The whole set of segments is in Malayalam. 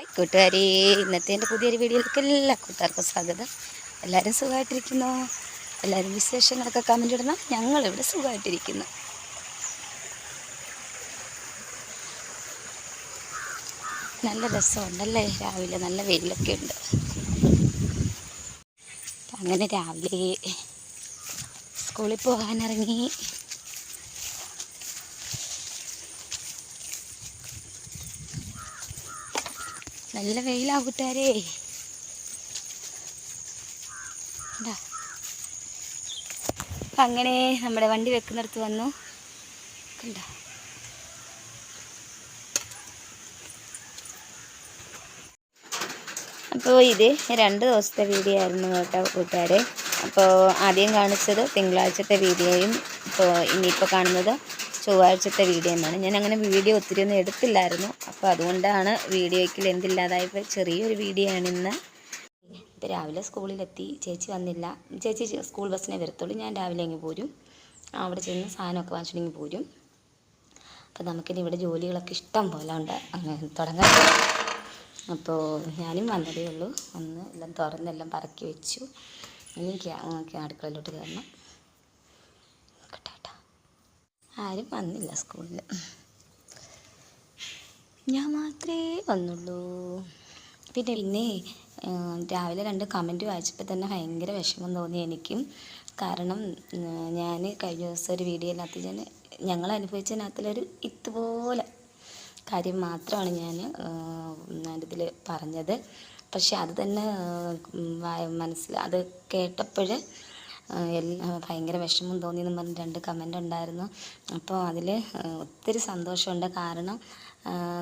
ഹായ് കൂട്ടുകാരി ഇന്നത്തെ എന്റെ പുതിയൊരു വീഡിയോയിലേക്ക് എല്ലാ കൂട്ടുകാർക്കും സ്വാഗതം. എല്ലാവരും സുഖമായിട്ടിരിക്കുന്നു? എല്ലാവരും വിശേഷങ്ങളൊക്കെ കമന്റ് ഇടണം. ഞങ്ങളിവിടെ സുഖമായിട്ടിരിക്കുന്നു. നല്ല രസമുണ്ടല്ലേ? രാവിലെ നല്ല വെയിലൊക്കെ ഉണ്ട്. അങ്ങനെ രാവിലെ സ്കൂളിൽ പോകാനിറങ്ങി നല്ല വെയിലാ കൂട്ടുകാരേ? അങ്ങനെ നമ്മുടെ വണ്ടി വെക്കുന്നിടത്ത് വന്നു. കണ്ട? അപ്പോൾ ഇത് രണ്ട് ദിവസത്തെ വീഡിയോ ആയിരുന്നു കേട്ടോ കൂട്ടുകാരെ. അപ്പോൾ ആദ്യം കാണിച്ചത് തിങ്കളാഴ്ചത്തെ വീഡിയോയും ഇപ്പോൾ ഇനിയിപ്പോൾ കാണുന്നത്. ചൊവ്വാഴ്ചത്തെ വീഡിയോ എന്നാണ് ഞാൻ അങ്ങനെ വീഡിയോ ഒത്തിരി ഒന്നും എടുത്തില്ലായിരുന്നു. അപ്പോൾ അതുകൊണ്ടാണ് വീഡിയോയ്ക്ക് എന്തില്ലാതായപ്പോൾ ചെറിയൊരു വീഡിയോ ആണ് ഇന്ന് രാവിലെ സ്കൂളിലെത്തി. ചേച്ചി വന്നില്ല. ചേച്ചി സ്കൂൾ ബസ്സിനെ വരത്തുള്ളൂ. ഞാൻ രാവിലെ അങ്ങ് പോരും. അവിടെ ചെന്ന് സാധനമൊക്കെ വാങ്ങിച്ചിട്ടുണ്ടെങ്കിൽ പോരും. അപ്പോൾ നമുക്കിനി ഇവിടെ ജോലികളൊക്കെ ഇഷ്ടം പോലെ ഉണ്ട്. അങ്ങനെ തുടങ്ങാൻ അപ്പോൾ ഞാനും വന്നതേ ഉള്ളൂ. ഒന്ന് എല്ലാം തുറന്നെല്ലാം പറക്കി വെച്ചു. ഇനി അടുക്കളയിലോട്ട് കയറണം കേട്ടോ ആരും വന്നില്ല സ്കൂളിൽ ഞാൻ മാത്രമേ വന്നുള്ളൂ. പിന്നെ പിന്നെ രാവിലെ രണ്ട് കമന്റ് വായിച്ചപ്പോൾ തന്നെ ഭയങ്കര വിഷമം തോന്നി എനിക്കും. കാരണം ഞാൻ കഴിഞ്ഞ ദിവസം ഒരു വീഡിയോയിനകത്ത് ഞാൻ ഞങ്ങൾ അനുഭവിച്ചതിനകത്തിലൊരു ഇതുപോലെ കാര്യം മാത്രമാണ് ഞാൻ ഇതിൽ പറഞ്ഞത്. പക്ഷെ അത് തന്നെ മനസ്സിൽ അത് കേട്ടപ്പോൾ എല്ലാം ഭയങ്കര വിഷമം എന്ന് പറഞ്ഞ് രണ്ട് കമന്റ് ഉണ്ടായിരുന്നു. അപ്പോൾ അതിൽ ഒത്തിരി സന്തോഷമുണ്ട്. കാരണം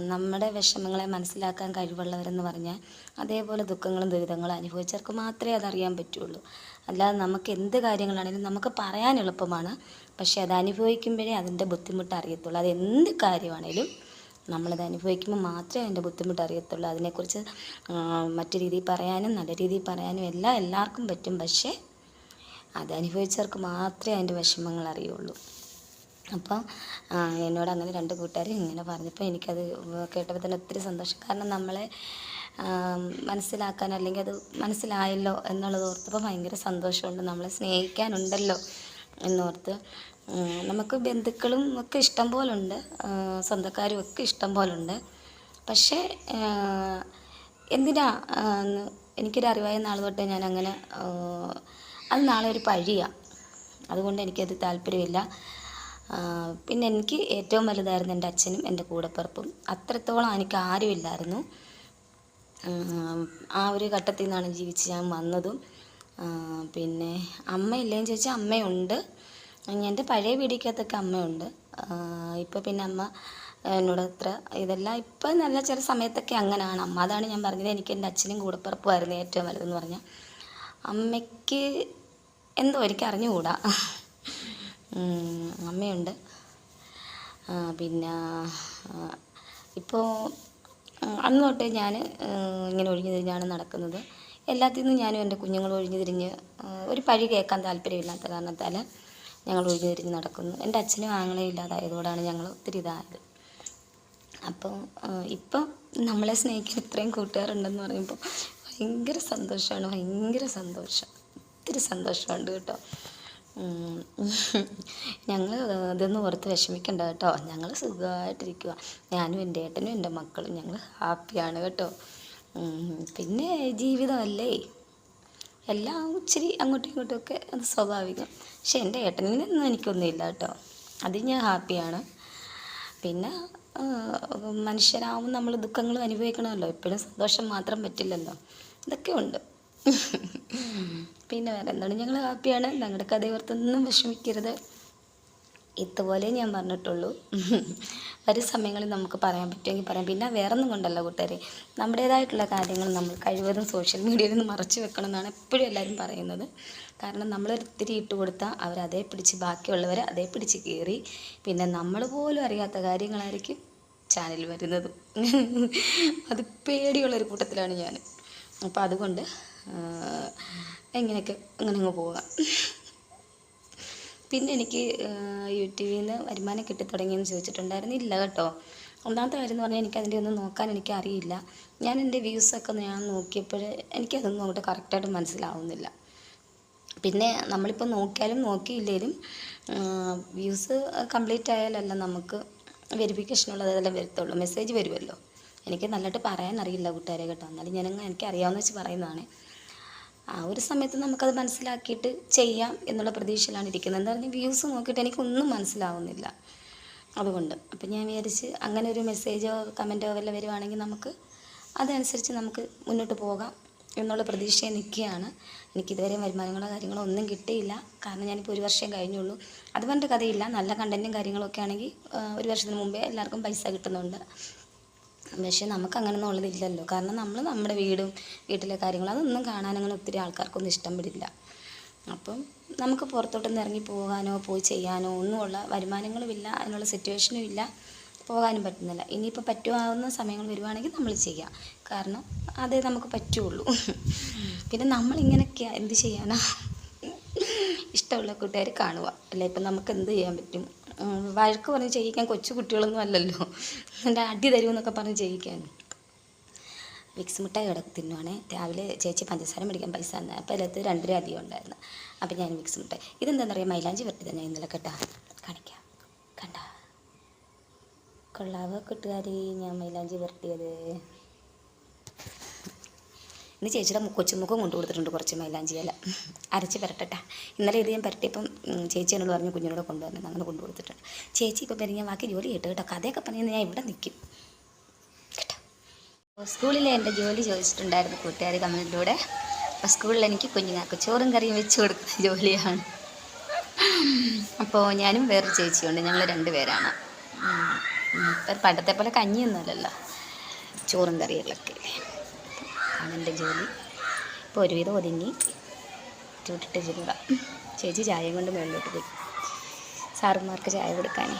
നമ്മുടെ വിഷമങ്ങളെ മനസ്സിലാക്കാൻ കഴിവുള്ളവരെന്ന് പറഞ്ഞാൽ അതേപോലെ ദുഃഖങ്ങളും ദുരിതങ്ങളും അനുഭവിച്ചവർക്ക് മാത്രമേ അതറിയാൻ പറ്റുള്ളൂ. അല്ലാതെ നമുക്ക് എന്ത് കാര്യങ്ങളാണെങ്കിലും നമുക്ക് പറയാൻ എളുപ്പമാണ്. പക്ഷേ അത് അനുഭവിക്കുമ്പോഴേ അതിന്റെ ബുദ്ധിമുട്ട് അറിയത്തുള്ളൂ. അത് എന്ത് കാര്യമാണേലും നമ്മളത് അനുഭവിക്കുമ്പോൾ മാത്രമേ അതിന്റെ ബുദ്ധിമുട്ട് അറിയത്തുള്ളൂ. അതിനെക്കുറിച്ച് മറ്റു രീതിയിൽ പറയാനും നല്ല രീതിയിൽ പറയാനും എല്ലാം എല്ലാവർക്കും പറ്റും. പക്ഷേ അത് അനുഭവിച്ചവർക്ക് മാത്രമേ അതിന്റെ വിഷമങ്ങൾ അറിയുള്ളൂ. അപ്പം എന്നോട് അങ്ങനെ രണ്ട് കൂട്ടുകാർ ഇങ്ങനെ പറഞ്ഞപ്പോൾ എനിക്കത് കേട്ടപ്പോൾ തന്നെ ഒത്തിരി സന്തോഷം. കാരണം നമ്മളെ മനസ്സിലാക്കാൻ അല്ലെങ്കിൽ അത് മനസ്സിലായല്ലോ എന്നുള്ളത് ഓർത്തപ്പോൾ ഭയങ്കര സന്തോഷമുണ്ട്. നമ്മളെ സ്നേഹിക്കാനുണ്ടല്ലോ എന്നോർത്ത്. നമുക്ക് ബന്ധുക്കളും ഒക്കെ ഇഷ്ടം പോലുണ്ട്. സ്വന്തക്കാരും ഒക്കെ ഇഷ്ടം പോലുണ്ട്. പക്ഷേ എന്തിനാ എനിക്കൊരു അറിവായ നാൾ തൊട്ടേ ഞാൻ അങ്ങനെ അത് നാളെ ഒരു പഴിയാണ് അതുകൊണ്ട് എനിക്കത് താല്പര്യമില്ല. പിന്നെ എനിക്ക് ഏറ്റവും വലുതായിരുന്നു എന്റെ അച്ഛനും എന്റെ കൂടപ്പിറപ്പും. അത്രത്തോളം എനിക്ക് ആരുമില്ലായിരുന്നു. ആ ഒരു ഘട്ടത്തിൽ നിന്നാണ് ജീവിച്ച് ഞാൻ വന്നതും. പിന്നെ അമ്മയില്ലേന്ന് ചോദിച്ചാൽ അമ്മയുണ്ട്. എന്റെ പഴയ വീടിക്കകത്തൊക്കെ അമ്മയുണ്ട്. ഇപ്പോൾ പിന്നെ അമ്മ എന്നോട് അത്ര ഇതെല്ലാം. ഇപ്പം നല്ല ചില സമയത്തൊക്കെ അങ്ങനെയാണ് അമ്മ അതാണ് ഞാൻ പറഞ്ഞത്. എനിക്ക് എന്റെ അച്ഛനും കൂടപ്പിറപ്പുമായിരുന്നു ഏറ്റവും വലുതെന്ന് പറഞ്ഞാൽ. അമ്മയ്ക്ക് എന്തോ എനിക്ക് അറിഞ്ഞുകൂടാ. അമ്മയുണ്ട്. പിന്നെ ഇപ്പോൾ അന്ന് തൊട്ടേ ഞാൻ ഇങ്ങനെ ഒഴിഞ്ഞു തിരിഞ്ഞാണ് നടക്കുന്നത്. എല്ലാത്തിൽ നിന്നും ഞാനും എന്റെ കുഞ്ഞുങ്ങൾ ഒഴിഞ്ഞു തിരിഞ്ഞ് ഒരു പഴി കേൾക്കാൻ താല്പര്യമില്ലാത്ത കാരണത്താൽ ഞങ്ങൾ ഒഴിഞ്ഞു തിരിഞ്ഞ് നടക്കുന്നു. എന്റെ അച്ഛനും ആങ്ങളെയും ഇല്ലാതായതോടാണ് ഞങ്ങൾ ഒത്തിരി ഇതായത്. അപ്പോൾ ഇപ്പം നമ്മളെ സ്നേഹിക്കാൻ ഇത്രയും കൂട്ടുകാരുണ്ടെന്ന് പറയുമ്പോൾ ഭയങ്കര സന്തോഷമാണ് ഭയങ്കര സന്തോഷം. ഒത്തിരി സന്തോഷമുണ്ട് കേട്ടോ. ഞങ്ങൾ ഇതൊന്നും ഓർത്ത് വിഷമിക്കണ്ട കേട്ടോ. ഞങ്ങൾ സുഖമായിട്ടിരിക്കുക ഞാനും എന്റെ ഏട്ടനും എന്റെ മക്കളും ഞങ്ങൾ ഹാപ്പിയാണ് കേട്ടോ. പിന്നെ ജീവിതമല്ലേ? എല്ലാം ഇച്ചിരി അങ്ങോട്ടും ഇങ്ങോട്ടും ഒക്കെ അത് സ്വാഭാവികം. പക്ഷെ എന്റെ ഏട്ടനിനൊന്നും എനിക്കൊന്നുമില്ല കേട്ടോ. അതിൽ ഞാൻ ഹാപ്പിയാണ്. പിന്നെ മനുഷ്യരാകുമ്പോൾ നമ്മൾ ദുഃഖങ്ങളും അനുഭവിക്കണമല്ലോ. എപ്പോഴും സന്തോഷം മാത്രം പറ്റില്ലല്ലോ. ഇതൊക്കെ ഉണ്ട്. പിന്നെ വേറെ എന്താണ്? ഞങ്ങൾ ഹാപ്പിയാണ്. ഞങ്ങളുടെ കഥ ഓർത്തൊന്നും വിഷമിക്കരുത്. ഇതുപോലെ ഞാൻ പറഞ്ഞിട്ടുള്ളൂ. ഒരു സമയങ്ങളിൽ നമുക്ക് പറയാൻ പറ്റുമെങ്കിൽ പറയാം. പിന്നെ വേറെ ഒന്നും കൊണ്ടല്ല കൂട്ടുകാരെ. നമ്മുടേതായിട്ടുള്ള കാര്യങ്ങൾ നമ്മൾ കഴിവതും സോഷ്യൽ മീഡിയയിൽ നിന്ന് മറച്ചു വെക്കണം എന്നാണ് എപ്പോഴും എല്ലാവരും പറയുന്നത്. കാരണം നമ്മൾ ഒത്തിരി ഇട്ട് കൊടുത്താൽ അവർ അതേ പിടിച്ച് ബാക്കിയുള്ളവർ അതേ പിടിച്ച് കയറി. പിന്നെ നമ്മൾ പോലും അറിയാത്ത കാര്യങ്ങളായിരിക്കും ചാനൽ വരുന്നത്. അത് പേടിയുള്ളൊരു കൂട്ടത്തിലാണ് ഞാൻ. അപ്പോൾ അതുകൊണ്ട് എങ്ങനെയൊക്കെ അങ്ങനെ അങ്ങ് പോവുക. പിന്നെ എനിക്ക് യൂട്യൂബിൽ നിന്ന് വരുമാനം കിട്ടി തുടങ്ങിയെന്ന് ചോദിച്ചിട്ടുണ്ടായിരുന്നു. ഇല്ല കേട്ടോ. ഒന്നാമത്തെ കാര്യം എന്ന് പറഞ്ഞാൽ എനിക്ക് അതിന്റെ ഒന്നും നോക്കാൻ എനിക്ക് അറിയില്ല ഞാൻ എന്റെ വ്യൂസൊക്കെ ഞാൻ നോക്കിയപ്പോൾ എനിക്കതൊന്നും അങ്ങോട്ട് കറക്റ്റായിട്ട് മനസ്സിലാവുന്നില്ല. പിന്നെ നമ്മളിപ്പോൾ നോക്കിയാലും നോക്കിയില്ലേലും വ്യൂസ് കംപ്ലീറ്റ് ആയാലല്ല നമുക്ക് വെരിഫിക്കേഷനുള്ളതെല്ലാം വരത്തുള്ളൂ. മെസ്സേജ് വരുമല്ലോ. എനിക്ക് നല്ലതായിട്ട് പറയാൻ അറിയില്ല കൂട്ടുകാരെ കേട്ടോ. എന്നാലും ഞാൻ എനിക്ക് അറിയാവുന്ന വെച്ച് പറയുന്നതാണ്. ആ ഒരു സമയത്ത് നമുക്കത് മനസ്സിലാക്കിയിട്ട് ചെയ്യാം എന്നുള്ള പ്രതീക്ഷയിലാണ് ഇരിക്കുന്നത്. എന്താ പറഞ്ഞാൽ വ്യൂസ് നോക്കിയിട്ട് എനിക്കൊന്നും മനസ്സിലാവുന്നില്ല അതുകൊണ്ട്. അപ്പം ഞാൻ വിചാരിച്ച് അങ്ങനെ ഒരു മെസ്സേജോ കമന്റോ വല്ല വരുവാണെങ്കിൽ നമുക്ക് അതനുസരിച്ച് നമുക്ക് മുന്നോട്ട് പോകാം എന്നുള്ള പ്രതീക്ഷയിൽ നിൽക്കുകയാണ്. എനിക്ക് ഇതുവരെ വരുമാനങ്ങളോ കാര്യങ്ങളോ ഒന്നും കിട്ടിയില്ല. കാരണം ഞാനിപ്പോൾ ഒരു വർഷം കഴിഞ്ഞുള്ളൂ. അത് കഥയില്ല. നല്ല കണ്ടന്റും കാര്യങ്ങളൊക്കെ ആണെങ്കിൽ ഒരു വർഷത്തിന് മുമ്പേ എല്ലാവർക്കും പൈസ കിട്ടുന്നുണ്ട്. പക്ഷേ നമുക്ക് അങ്ങനെ അങ്ങനെയൊന്നും ഉള്ളതില്ലല്ലോ കാരണം നമ്മൾ നമ്മുടെ വീടും വീട്ടിലെ കാര്യങ്ങളും അതൊന്നും കാണാൻ അങ്ങനെ ഒത്തിരി ആൾക്കാർക്കൊന്നും ഇഷ്ടപ്പെടില്ല. അപ്പം നമുക്ക് പുറത്തോട്ടൊന്നും ഇറങ്ങി പോകാനോ പോയി ചെയ്യാനോ ഒന്നുമുള്ള വരുമാനങ്ങളുമില്ല അതിനുള്ള സിറ്റുവേഷനും ഇല്ല പോകാനും പറ്റുന്നില്ല. ഇനിയിപ്പോൾ പറ്റുമാവുന്ന സമയങ്ങൾ വരുവാണെങ്കിൽ നമ്മൾ ചെയ്യാം. കാരണം അതേ നമുക്ക് പറ്റുള്ളൂ. പിന്നെ നമ്മളിങ്ങനെയൊക്കെയാ എന്ത് ചെയ്യാനാ? ഇഷ്ടമുള്ള കൂട്ടുകാർ കാണുക. അല്ലെ? ഇപ്പം നമുക്ക് എന്ത് ചെയ്യാൻ പറ്റും? വഴക്ക് പറഞ്ഞ് ചെയ്യിക്കാൻ കൊച്ചു കുട്ടികളൊന്നും അല്ലല്ലോ. എന്റെ അടി തരുമെന്നൊക്കെ പറഞ്ഞ് ചെയ്യിക്കാൻ. വിക്സ് മിഠായി കിടക്ക് തിന്നുവാണേ. രാവിലെ ചേച്ചി പഞ്ചസാര മേടിക്കാൻ പൈസ തന്നെ. അപ്പോൾ അതിലത്ത് രണ്ട് രൂപ അധികം ഉണ്ടായിരുന്നു. അപ്പോൾ ഞാൻ വിക്സ് മിഠായി. ഇതെന്താണെന്ന് അറിയാം മൈലാഞ്ചി വരട്ടി ഞാൻ ഇന്നലെ കേട്ടാ. കാണിക്കാം. കണ്ട. കൊള്ളാവ് കൂട്ടുകാരി? ഞാൻ മൈലാഞ്ചി വരട്ടിയത്. ഇന്ന് ചേച്ചിയുടെ കൊച്ചുമുഖം കൊണ്ടു കൊടുത്തിട്ടുണ്ട് കുറച്ച് മൈലാഞ്ചി ഇല അരച്ച് പുരട്ടട്ടെ. ഇന്നലെ ഇത് ഞാൻ പുരട്ടിയപ്പം ചേച്ചി എന്നോട് പറഞ്ഞു കുഞ്ഞിനോട് കൊണ്ടുവരണം അങ്ങനെ കൊണ്ടു കൊടുത്തിട്ടുണ്ട്. ചേച്ചി ഇപ്പം ഞാൻ ബാക്കി ജോലി കേട്ടോ കേട്ടോ. കഥയൊക്കെ പറഞ്ഞാൽ ഞാൻ ഇവിടെ നിൽക്കും കേട്ടോ? സ്കൂളിലെ എന്റെ ജോലി ചോദിച്ചിട്ടുണ്ടായിരുന്നു കൂട്ടുകാർ കമന്റിലൂടെ അപ്പോൾ സ്കൂളിൽ എനിക്ക് കുഞ്ഞുങ്ങൾക്ക് ചോറും കറിയും വെച്ച് കൊടുക്കുന്ന ജോലിയാണ്. അപ്പോൾ ഞാനും വേറൊരു ചേച്ചിയുണ്ട്. ഞങ്ങൾ രണ്ടുപേരാണ്. ഇപ്പം പണ്ടത്തെ പോലെ കഞ്ഞിയൊന്നുമല്ലല്ലോ. ചോറും കറികളൊക്കെ എന്റെ ജോലി. ഇപ്പോൾ ഒരുവിധം ഒതുങ്ങി. ചൂട്ടിട്ട് ചൂട ചേച്ചി ചായയും കൊണ്ട് മേളിലോട്ട് പോയി. സാറുമാർക്ക് ചായ കൊടുക്കാനേ.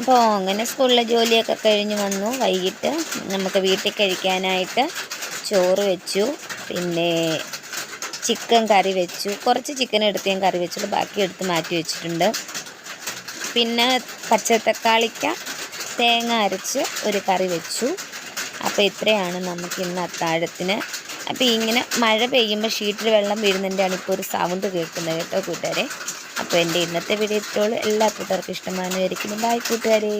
അപ്പോൾ അങ്ങനെ സ്കൂളിലെ ജോലിയൊക്കെ കഴിഞ്ഞ് വന്നു. വൈകിട്ട് നമുക്ക് വീട്ടിൽ കഴിക്കാനായിട്ട് ചോറ് വെച്ചു. പിന്നെ ചിക്കൻ കറി വെച്ചു. കുറച്ച് ചിക്കൻ എടുത്ത് ഞാൻ കറി വെച്ചിട്ട് ബാക്കി എടുത്ത് മാറ്റി വെച്ചിട്ടുണ്ട്. പിന്നെ പച്ചത്തക്കാളിക്ക തേങ്ങ അരച്ച് ഒരു കറി വെച്ചു. അപ്പോൾ ഇത്രയാണ് നമുക്ക് ഇന്ന് അത്താഴത്തിന്. അപ്പോൾ ഇങ്ങനെ മഴ പെയ്യുമ്പോൾ ഷീറ്റിൽ വെള്ളം വീഴുന്നതിന്റെയാണ് ഇപ്പോൾ ഒരു സൗണ്ട് കേൾക്കുന്നത് കേട്ടോ കൂട്ടുകാരെ. അപ്പോൾ എന്റെ ഇന്നത്തെ വീഡിയോ ഇത്രയോളം എല്ലാ കൂട്ടുകാർക്കും ഇഷ്ടമാണെന്ന് വിചാരിക്കുന്നു. ബായ് കൂട്ടുകാരെ.